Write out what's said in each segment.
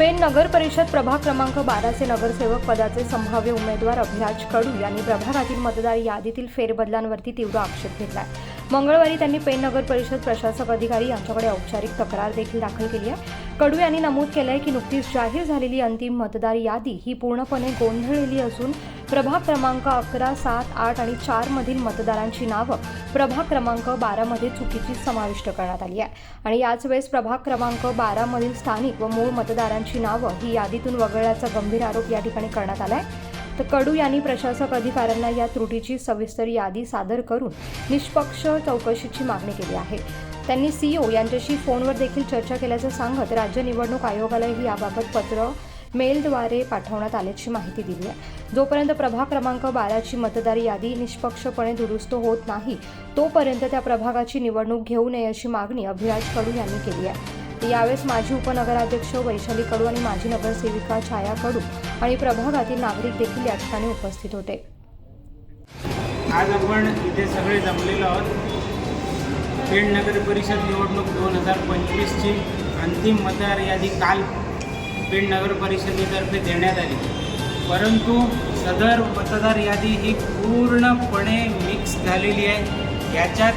नगर परिषद प्रभाग क्रमांक बाराचे नगरसेवक पदाचे संभाव्य उमेदवार अभिराज कडू यांनी प्रभागातील मतदार यादीतील फेरबदलांवरती तीव्र आक्षेप घेतला आहे मंगळवारी त्यांनी पेननगर परिषद प्रशासक अधिकारी यांच्याकडे औपचारिक तक्रार देखील दाखल केली आहे. कडू यांनी नमूद केलंय की नुकतीच जाहीर झालेली अंतिम मतदार यादी ही पूर्णपणे गोंधळलेली असून प्रभाग क्रमांक अकरा सात आठ आणि चार मधील मतदारांची नावं प्रभाग क्रमांक बारामध्ये चुकीची समाविष्ट करण्यात आली आहे. आणि याच वेळेस प्रभाग क्रमांक बारामधील स्थानिक व मूळ मतदारांची नावं ही यादीतून वगळल्याचा गंभीर आरोप या ठिकाणी करण्यात आला आहे तर कडू यांनी प्रशासक अधिकाऱ्यांना या त्रुटीची सविस्तर यादी सादर करून निष्पक्ष चौकशीची मागणी केली आहे. त्यांनी सीओ यांच्याशी फोनवर देखील चर्चा केल्याचं सांगत राज्य निवडणूक आयोगालाही याबाबत पत्र मेलद्वारे पाठवण्यात आल्याची माहिती दिली आहे. जोपर्यंत प्रभाग क्रमांक बाराची मतदार यादी निष्पक्षपणे दुरुस्त होत नाही तोपर्यंत त्या प्रभागाची निवडणूक घेऊ नये अशी मागणी अभिराज कडू यांनी केली आहे. यावेळेस माजी उपनगराध्यक्ष वैशाली कडू आणि माजी नगरसेविका छाया कडू आणि प्रभागातील नागरिक देखील या ठिकाणी उपस्थित होते. आज आपण इथे सगळे जमलेलो आहोत. पेण नगर परिषद निवडणूक दोन हजार पंचवीसची अंतिम मतदार यादी काल पेण नगर परिषदेतर्फे देण्यात आली. परंतु सदर मतदार यादी ही पूर्णपणे मिक्स झालेली आहे. याच्यात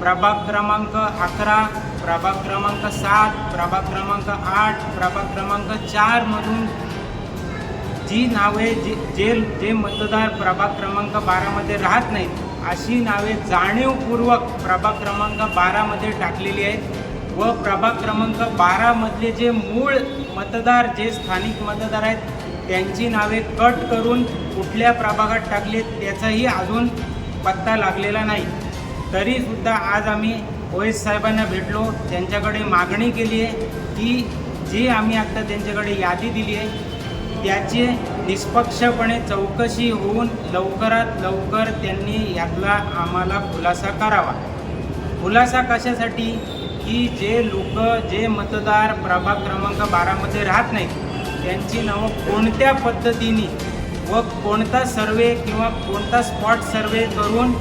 प्रभाग क्रमांक अकरा प्रभाग क्रमांक सात प्रभाग क्रमांक आठ प्रभाग क्रमांक चारमधून जी नावे जे जे जे मतदार प्रभाग क्रमांक बारामध्ये राहत नाहीत अशी नावे जाणीवपूर्वक प्रभाग क्रमांक बारामध्ये टाकलेली आहेत. व प्रभाग क्रमांक बारामधले जे मूळ मतदार जे स्थानिक मतदार आहेत त्यांची नावे कट करून कुठल्या प्रभागात टाकले त्याचाही अजून पत्ता लागलेला नाही. तरीसुद्धा आज आम्ही ओएस साहेबांना भेटलो त्यांच्याकडे मागणी केली आहे की जी आम्ही आत्ता त्यांच्याकडे यादी दिली आहे त्याची निष्पक्षपणे चौकशी होऊन लवकरात लवकर त्यांनी यातला आम्हाला खुलासा करावा. खुलासा कशासाठी? की जे लोक जे मतदार प्रभाग क्रमांक बारामध्ये राहत नाहीत त्यांची नावं कोणत्या पद्धतीने व कोणता सर्वे किंवा कोणता स्पॉट सर्वे करून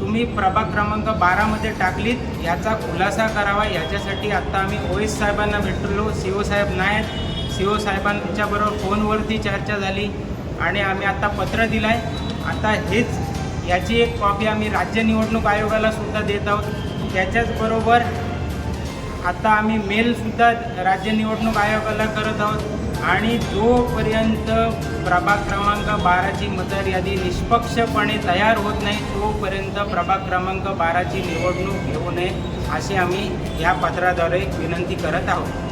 तुम्ही प्रभाग क्रमांक बारामध्ये टाकलीत याचा खुलासा करावा. याच्यासाठी आत्ता आम्ही ओएस साहेबांना भेटलो. सी ओ साहेब नाहीत सी ओ साहेबांच्याबरोबर फोनवरती चर्चा झाली आणि आम्ही आता पत्र दिलं आहे आता हेच याची एक कॉपी आम्ही राज्य निवडणूक आयोगाला सुद्धा देत आहोत. त्याच्याचबरोबर आता आम्ही मेलसुद्धा राज्य निवडणूक आयोगाला करत आहोत. आणि जोपर्यंत प्रभाग क्रमांक बाराची मतदार यादी निष्पक्षपणे तयार होत नाही तोपर्यंत प्रभाग क्रमांक बाराची निवडणूक घेऊ नये अशी आम्ही या पत्राद्वारे विनंती करत आहोत.